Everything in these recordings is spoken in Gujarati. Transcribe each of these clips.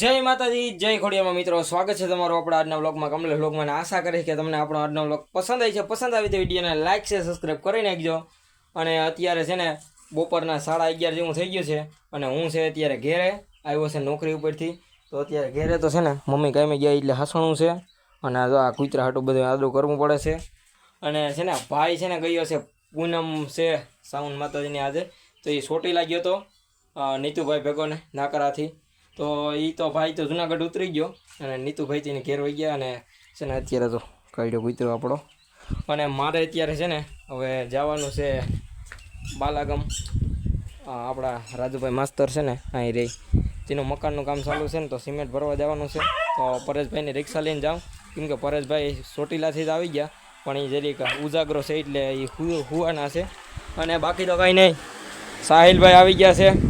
જય માતાજી, જય ખોડિયામાં મિત્રો. સ્વાગત છે તમારું આપણા આજના બ્લોગમાં કમલે બ્લોગમાં આશા કરે કે તમને આપણો આજનો બ્લોગ પસંદ આવી છે. પસંદ આવી તો વિડીયોને લાઇક છે સબસ્ક્રાઈબ કરી નાખજો. અને અત્યારે છે ને બપોરના સાડા અગિયાર જેવું થઈ ગયું છે અને હું છે અત્યારે ઘેરે આવ્યો છે નોકરી ઉપરથી. તો અત્યારે ઘેરે તો છે ને મમ્મી કાંઈ ગયા એટલે હસણું છે. અને આ કૂતરા હાટું બધું આદરું કરવું પડે છે. અને છે ને ભાઈ છે ને ગયો છે પૂનમ છે સાવન માતાજીની આજે. તો એ સોટી લાગ્યો હતો નીતુભાઈ ભેગોને નાકરાથી. તો એ તો ભાઈ તો જુનાગઢ ઉતરી ગયો. અને નીતુભાઈ તેને ઘેર વહી ગયા અને છે ને અત્યારે તો કાઢ્યો કૂતરો આપણો. અને મારે અત્યારે છે ને હવે જવાનું છે બાલાગમ. આપણા રાજુભાઈ માસ્તર છે ને અહીં રહી તેનું મકાનનું કામ ચાલુ છે ને તો સિમેન્ટ ભરવા જવાનું છે. તો પરેશભાઈની રિક્ષા લઈને જાઉં. કેમ કે પરેશભાઈ ચોટીલાથી જ આવી ગયા. પણ એ જરીક ઉજાગરો છે એટલે એ હુવાના છે. અને બાકી તો કાંઈ નહીં. સાહિલભાઈ આવી ગયા છે.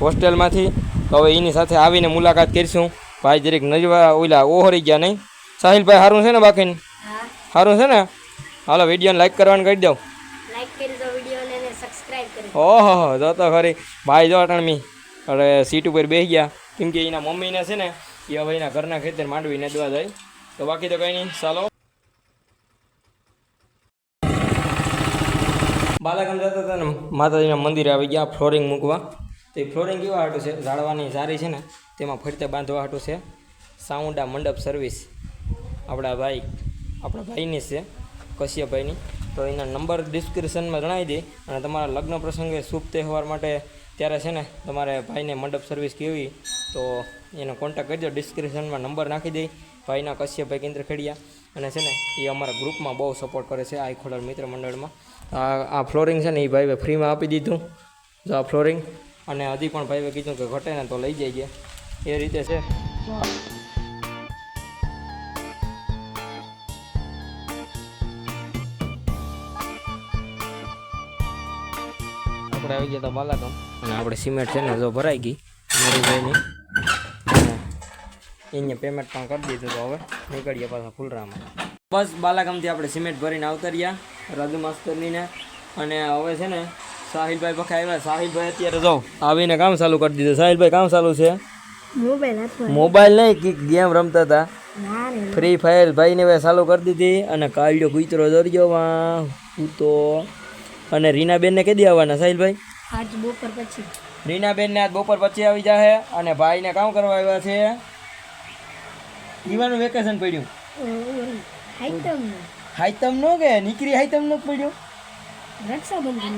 હોસ્ટેલમાંથી. તો હવે એની સાથે આવીને મુલાકાત કરીશું. ભાઈ જરીક નજવા ઓલા ઓહરી ગયા નહીં. સાહિલભાઈ સારું છે ને બાકી સારું છે ને? હાલો વિડીયોને લાઈક કરવાનું કરી દઉં. ઓહો જો તો ખરી. ભાઈ જો અટણમી અરે સીટ ઉપર બેસી ગયા. કેમ કે એના મમ્મીને છે ને એ હવે એના ઘરના ખેતર માંડવીને દવા જાય તો બાકી તો કંઈ નહીં. ચાલો. બાલાગામ જતા હતા ને માતાજીના મંદિરે આવી ગયા ફ્લોરિંગ મૂકવા. તો એ ફ્લોરિંગ કેવા હાટું છે, ઝાડવાની સારી છે ને, તેમાં ફરતે બાંધવા હાટું છે. સાઉન્ડા મંડપ સર્વિસ આપણા ભાઈ, આપણા ભાઈની છે, કશ્યપભાઈની. તો એના નંબર ડિસ્ક્રિપ્શનમાં જણાવી દે અને તમારા લગ્ન પ્રસંગે શુભ તહેવાર માટે ત્યારે છે ને, તમારે ભાઈને મંડપ સર્વિસ કેવી, તો એનો કોન્ટેક્ટ કરજો. ડિસ્ક્રિપ્શનમાં નંબર નાખી દઈ ભાઈના કશ્યપભાઈ કેન્દ્ર ખેડિયા અને છે ને, એ અમારા ગ્રુપમાં બહુ સપોર્ટ કરે છે આ ખોડલ મિત્ર મંડળમાં. આ ફ્લોરિંગ છે ને, એ ભાઈએ ફ્રીમાં આપી દીધું. જો આ ફ્લોરિંગ અને હજી પણ ભાઈએ કીધું કે ઘટે ને તો લઈ જઈએ. એ રીતે છે. આપણે આવી ગયા તો બાલાકમ અને આપણે સિમેન્ટ છે ને જો ભરાઈ ગઈ. નરીભાઈની અને અહીંયા પેમેન્ટ પણ કરી દીધું તો હવે નીકળીએ પાછા ફૂલરામાં બસ બાલાગામથી આપણે સિમેન્ટ ભરીને આવતર્યા રાજુ માસ્તરનીને અને હવે છે ને સાહિલભાઈ પખા આવ્યા સાહિલભાઈ અત્યારે જો આવીને કામ ચાલુ કરી દીધું. સાહિલભાઈ કામ ચાલુ છે? મોબાઈલ મોબાઈલ નહીં? કે ગેમ રમતા હતા? ફ્રી ફાયર ભાઈને ભાઈ ચાલુ કરી દીધી અને કાળ્યો કૂતરો દોર્યો માં હું તો અને રીનાબેનને કેદી આવવાના સાહિલભાઈ? આજ બપોર પછી. રીનાબેનને આજ બપોર પછી આવી જાહે અને ભાઈને કામ કરવા આવ્યા છે. ઈવાનું વેકેશન પડ્યું. હાઈતમ હાઈતમ નો. કે? નીકળી હાઈતમ નો પડ્યું. રક્ષાબંધન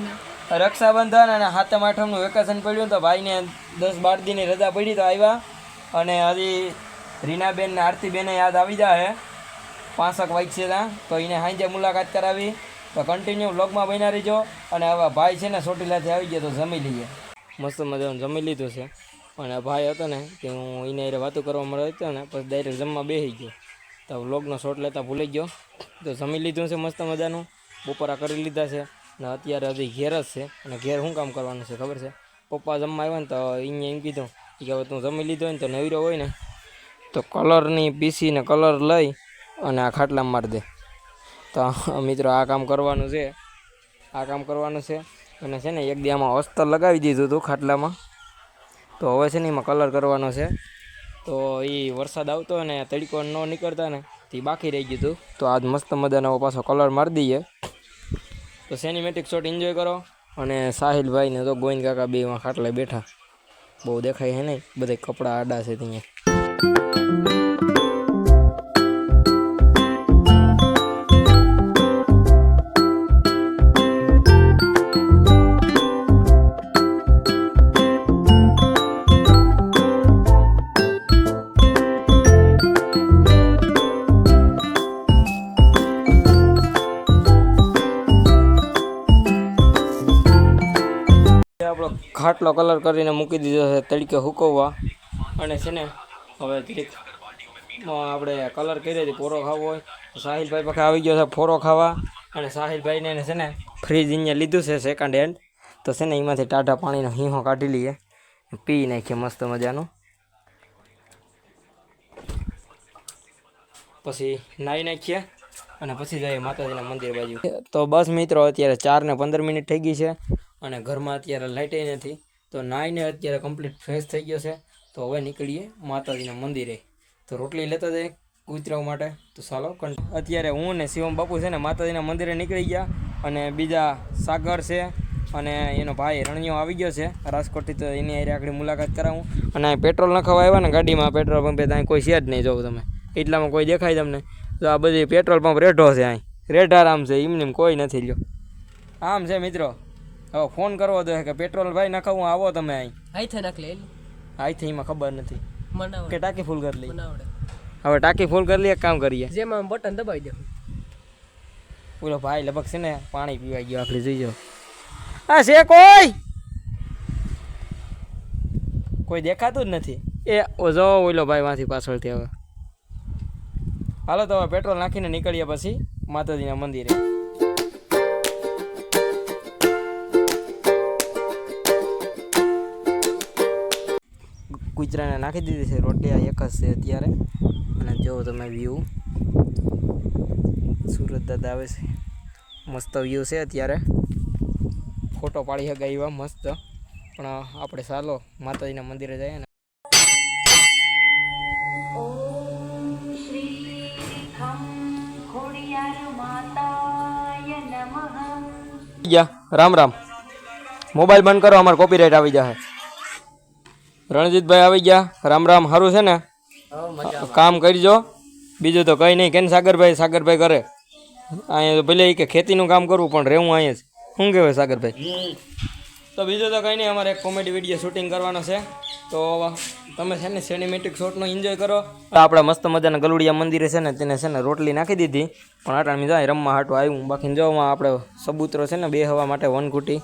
રક્ષાબંધન અને હાથમ આઠમનું વેકેશન પડ્યું તો ભાઈને દસ બાર દીની રજા પડી તો આવ્યા. અને હજી રીનાબેન ને આરતીબેને યાદ આવી જાય વાઈક છે ત્યાં. તો એને સાંજે મુલાકાત કરાવી. તો કન્ટિન્યુ બ્લોગમાં બન્યા રહીજો. અને હવે ભાઈ છે ને ચોટીલાથી આવી ગયા તો જમી લઈએ. મસ્ત મજાનું જમી લીધું છે. અને ભાઈ હતો ને કે હું એને હારે વાતો કરવા મળ્યો હતો ને, પછી ડાયરેક્ટ જમવા બેસી ગયો. તો વ્લોગનો શોટ લેતા ભૂલી ગયો. તો જમી લીધું છે મસ્ત મજાનું. બપોરા કરી લીધા છે. ને અત્યારે હજી ઘેર જ છે. અને ઘેર શું કામ કરવાનું છે ખબર છે? પપ્પા જમવા આવ્યા ને તો એને એમ કીધું કે હવે તું જમી લીધો ને તો નવીરો હોય ને, તો કલરની પીસીને કલર લઈ અને આ ખાટલામાં મારી દે. તો મિત્રો આ કામ કરવાનું છે. આ કામ કરવાનું છે. અને છે ને એક દી આમાં અસ્તર લગાવી દીધું હતું ખાટલામાં. તો હવે છે ને એમાં કલર કરવાનો છે. તો એ વરસાદ આવતો ને તડકો ન નીકળતા ને, તે બાકી રહી ગયું હતું. તો આજ મસ્ત મજાનો પાછો કલર મારી દઈએ. તો સિનેમેટિક શોટ એન્જોય કરો. અને સાહિલભાઈને તો ગોવિંદ કાકા બેમાં ખાટલે બેઠા. બહુ દેખાય હે નહીં? બધા કપડાં આડા છે ત્યાં. ખાટલો કલર કરીને મૂકી દીધો છે, તડકે હુકવવા. અને છે ને, હવે આપણે કલર કરી હતી પોરો ખાવો હોય. સાહિલભાઈ પાસે આવી ગયો છે ફોરો ખાવા. અને સાહિલભાઈને છે ને ફ્રીજ અહીંયા લીધું છે સેકન્ડ હેન્ડ તો છે ને, એમાંથી ટાઢા પાણીનો હીહો કાઢી લઈએ. પી નાખીએ મસ્ત મજાનું. પછી નાહી નાખીએ. અને પછી જઈએ માતાજીના મંદિર બાજુ. તો બસ મિત્રો, અત્યારે ચાર ને પંદર મિનિટ થઈ ગઈ છે. અને ઘરમાં અત્યારે લાઇટે નથી, તો નાહીને અત્યારે કમ્પ્લીટ ફ્રેશ થઈ ગયો છે. તો હવે નીકળીએ માતાજીના મંદિરે. તો રોટલી લેતા જાય કૂતરાઓ માટે. તો ચાલો અત્યારે હું ને શિવમ બાપુ છે ને માતાજીના મંદિરે નીકળી ગયા અને બીજા સાગર છે અને એનો ભાઈ રણિયો આવી ગયો છે. રાજકોટથી તો એની હારે આગળ મુલાકાત કરાવું. અને પેટ્રોલ નખાવા આવ્યા ને ગાડીમાં પેટ્રોલ પંપે ત્યાં કોઈ છે જ નહીં, જોવું તમે. એટલામાં કોઈ દેખાય તમને? તો આ બધી પેટ્રોલ પંપ રેઢો છે અહીં. રેઢ આમ છે, એમને કોઈ નથી લ્યો. આમ છે મિત્રો. હવે ફોન કરવો દે કે પેટ્રોલ ભાઈ નખાવું આવો તમે અહીં. હાઈથે નાખ લે અહીંથી એમાં ખબર નથી. કે ટાંકી ફૂલ કરી લઈ હવે ટાંકી ફૂલ કરી લઈએ એક કામ કરીએ. જેમાં બટન દબાવી દે. ઓલો ભાઈ લગભગ છે ને પાણી પીવાઈ ગયો આખરી જોઈજો આ છે કોઈ? કોઈ દેખાતું જ નથી. એ ઓ જો ઓલો ભાઈ માંથી પાછળથી હવે. હાલો તો હવે પેટ્રોલ નાખીને નીકળીએ પછી માતાજીના મંદિરે. કૂતરાને નાખી દીધી છે. રોટી આ એક જ છે અત્યારે. અને જો તમે વ્યૂ સુરત દાદા આવે છે. મસ્ત વ્યૂ છે અત્યારે. ફોટો પાડી શકાય એવા મસ્ત. પણ આપણે ચાલો માતાજીના મંદિરે જઈએ ને. રામ રામ. મોબાઈલ બંધ કરો અમારે કોપીરાઇટ આવી જશે રણજીતભાઈ આવી ગયા. રામ રામ સારું છે ને? કામ કરજો. બીજું તો કંઈ નહીં. કેમ સાગરભાઈ? સાગરભાઈ કરે અહીંયા તો ભલે કે ખેતીનું કામ કરવું પણ રહેવું અહીંયા જ. શું કહેવાય સાગરભાઈ? તો બીજું તો કંઈ નહીં. અમારે એક કોમેડી વીડિયો શૂટિંગ કરવાનો છે. તો તમે છે ને સિનેમેટિક શોટનો એન્જોય કરો? આપણે મસ્ત મજાના ગલુડિયા મંદિરે છે ને તેને છે ને રોટલી નાખી દીધી. પણ આટાણી જાય રમવા હાટું આવ્યું બાકી જોવામાં આપણે સબૂતરો છે ને બે હવા માટે વનકુટી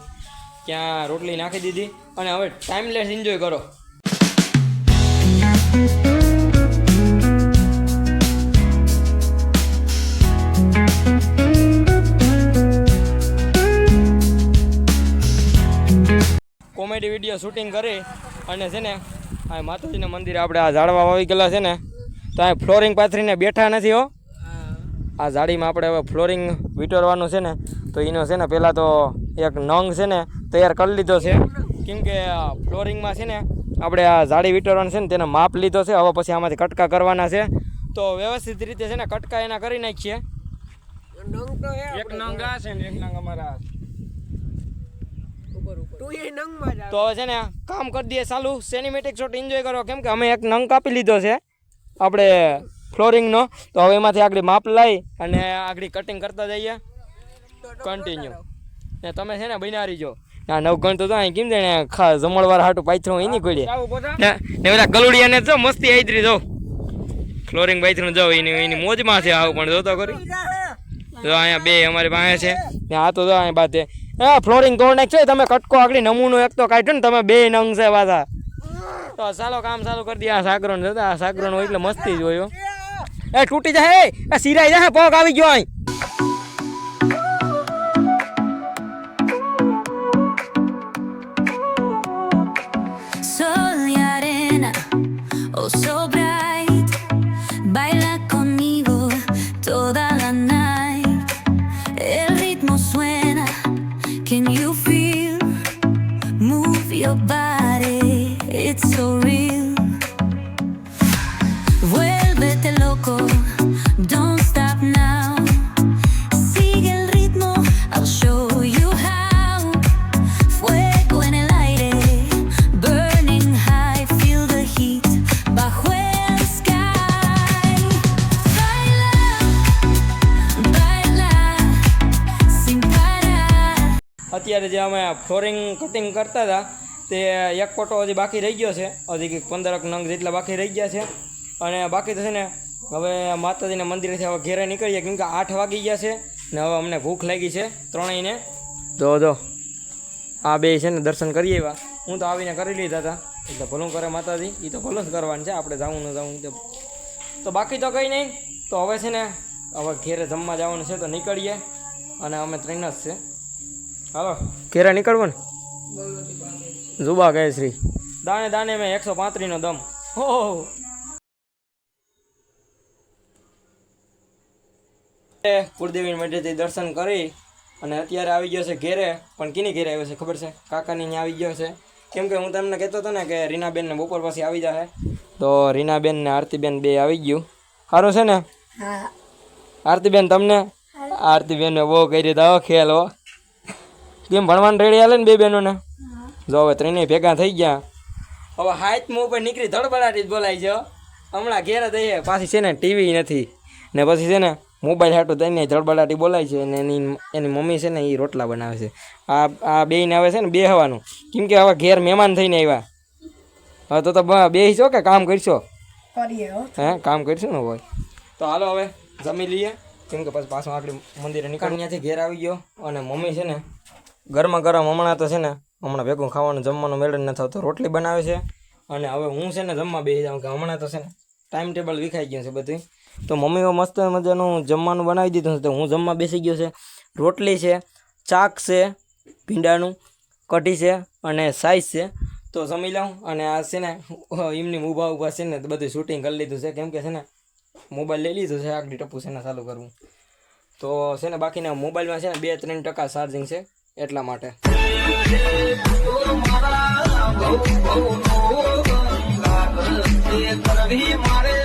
ત્યાં રોટલી નાખી દીધી. અને હવે ટાઈમલેસ એન્જોય કરો. કોમેડી વીડિયો શૂટિંગ કરી અને છે ને આ માતાજીના મંદિરે આપણે આ ઝાડવા વાવી ગયેલા છે ને તો આ ફ્લોરિંગ પાથરીને બેઠા નથી હો. આ ઝાડીમાં આપણે હવે ફ્લોરિંગ વીટરવાનું છે ને તો એનો છે ને પહેલાં તો એક નંગ છે ને તૈયાર કરી લીધો છે. કેમ કે ફ્લોરિંગમાં છે ને આપણે આ ઝાડી વીટરવાનું છે ને તેનો માપ લીધો છે હવે પછી આમાંથી કટકા કરવાના છે. તો વ્યવસ્થિત રીતે છે ને કટકા એના કરી નાખીએ. એક નંગ આ છે ને એક નંગ અમારા તું છે ને કામ કરી દઈએ ચાલુ. સિનેમેટિક શોટ એન્જોય કરો. કેમ કે અમે એક નંગ કાપી લીધો છે. આપણે ફ્લોરિંગનો. તો હવે એમાંથી આગળ માપ લઈ અને આગળ કટિંગ કરતા જઈએ. કન્ટિન્યુ ને તમે છે ને બનાવી જો. ના નવગણ તો તો અહીં કેમ જાણે ખા જમણવાર હાટું પાથરું એની કોઈ ને ને પેલા ગલુડિયાને જો મસ્તી આઈતરી જો. ફ્લોરિંગ પાથરું જો એની એની મોજમાં છે આવું પણ જોતો કરી જો અહીંયા બે અમારી પાસે છે. ને આ તો જો અહીંયા બાતે હા, ફ્લોરિંગ તોડ નાખ્યો તમે કટકો આગળ નમૂનો એક તો કાઢ્યો ને, તમે બે નંગ છે પાછા. તો ચાલો કામ ચાલુ કરી દઈએ, આ સાગરો છે, આ સાગરો હોય એટલે મસ્તી જ એ, તૂટી જાય, એ સિરાઈ જાય, પગ આવી ગયો અહીં. Oh so અત્યારે જે અમે ફ્લોરિંગ કટિંગ કરતા હતા, તે એક કોટો હજી બાકી રહી ગયો છે. હજી કંઈક પંદરક નંગ જેટલા બાકી રહી ગયા છે. અને બાકી તો છે ને, હવે માતાજીના મંદિરેથી હવે ઘેરે નીકળીએ, કેમ કે આઠ વાગી ગયા છે ને હવે અમને ભૂખ લાગી છે ત્રણેયને. જો જો, આ બે છે ને દર્શન કરીએ એવા હું તો આવીને કરી લીધા હતા. એટલે ભલું કરે માતાજી એ તો ભલું જ કરવાનું છે, આપણે જવું ન જવું તો. તો બાકી તો કંઈ નહીં. તો હવે છે ને, હવે ઘેરે જમવા જવાનું છે તો નીકળીએ. અને અમે ત્રણ જ છે. હાલો. ઘેરે નીકળવું ને? જુબા કહે શ્રી દાણે દાણે મેં એકસો પાંત્રીનો દમ. હો કુળદેવી મંદિરથી દર્શન કરી અને અત્યારે આવી ગયો છે ઘેરે. પણ કીની ઘેરે આવ્યો છે ખબર છે? કાકાની ત્યાં આવી ગયો છે. કેમ કે હું તમને કહેતો હતો ને કે રીનાબેન ને બપોર પછી આવી જાય તો રીનાબેન ને આરતીબેન બે આવી ગયું. સારું છે ને? હા. આરતીબેન તમને? આરતીબેન બહુ કરી દો ખેલ હો. કેમ ભણવાનું રેડી હાલે ને બે બહેનોને જો હવે ત્રણેય ભેગા થઈ ગયા. હવે હાથમાં ઉપર નીકળી ધડબડાટી જ બોલાય છે. હમણાં ઘેર થઈએ પાછી છે ને ટીવી નથી. ને પછી છે ને મોબાઈલ હાટું થઈને ધડબડાટી બોલાય છે ને એની એની મમ્મી છે ને એ રોટલા બનાવે છે. આ આ બેને આવે છે ને બે હવાનું કેમ કે હવે ઘેર મહેમાન થઈને આવ્યા. હવે તો તો બે છો કે કામ કરશો? હે. કામ કરીશું ને હોય. તો હાલો હવે જમી લઈએ. કેમ કે પછી પાછું આગળ મંદિરે નીકળ ત્યાંથી ઘેર આવી ગયો. અને મમ્મી છે ને ગરમા ગરમ હમણાં તો છે ને, હમણાં ભેગું ખાવાનું જમવાનું મેળ ન થતો રોટલી બનાવે છે. અને હવે હું છે ને જમવા બેસી જાઉં કે હમણાં તો છે ને ટાઈમ ટેબલ વિખાઈ ગયું છે બધું તો મમ્મીઓ મસ્ત મજાનું જમવાનું બનાવી દીધું છે. તો હું જમવા બેસી ગયો છે. રોટલી છે, ચાક છે, ભીંડાનું, કઢી છે અને સાઈઝ છે. તો જમી લઉં અને આ છે ને, એમની ઊભા ઊભા છે ને બધું શૂટિંગ કરી લીધું છે. કેમ કે છે ને મોબાઈલ લઈ લીધું છે. આગળ ટપુ છે ને ચાલુ કરવું. તો છે ને બાકીના મોબાઈલમાં છે ને બે ત્રણ ટકા ચાર્જિંગ છે. એટલા માટે. મારે